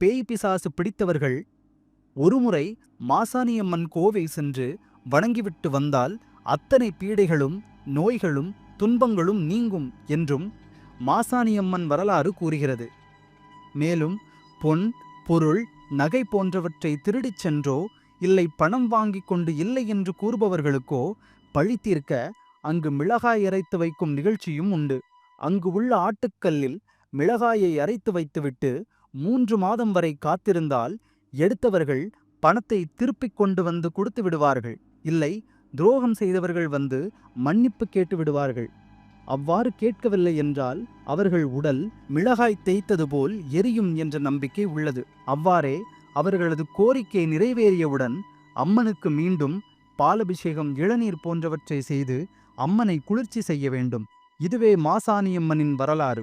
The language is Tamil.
பேய் பிசாசு பிடித்தவர்கள் ஒருமுறை மாசாணியம்மன் கோவை சென்று வணங்கிவிட்டு வந்தால் அத்தனை பீடைகளும் நோய்களும் துன்பங்களும் நீங்கும் என்றும் மாசாணியம்மன் வரலாறு கூறுகிறது. மேலும் பொன் பொருள் நகை போன்றவற்றை திருடிச் சென்றோ இல்லை பணம் வாங்கிக் கொண்டு இல்லை என்று கூறுபவர்களுக்கோ பழி தீர்க்க அங்கு மிளகாய் அரைத்து வைக்கும் நிகழ்ச்சியும் உண்டு. அங்கு உள்ள ஆட்டுக்கல்லில் மிளகாயை அரைத்து வைத்துவிட்டு மூன்று மாதம் வரை காத்திருந்தால் எடுத்தவர்கள் பணத்தை திருப்பிக் கொண்டு வந்து கொடுத்து விடுவார்கள். இல்லை துரோகம் செய்தவர்கள் வந்து மன்னிப்பு கேட்டு விடுவார்கள். அவ்வாறு கேட்கவில்லை என்றால் அவர்கள் உடல் மிளகாய் தேய்த்தது போல் எரியும் என்ற நம்பிக்கை உள்ளது. அவ்வாறே அவர்களது கோரிக்கை நிறைவேறியவுடன் அம்மனுக்கு மீண்டும் பாலபிஷேகம் இளநீர் போன்றவற்றை செய்து அம்மனை குளிர்ச்சி செய்ய வேண்டும். இதுவே மாசாணியம்மனின் வரலாறு.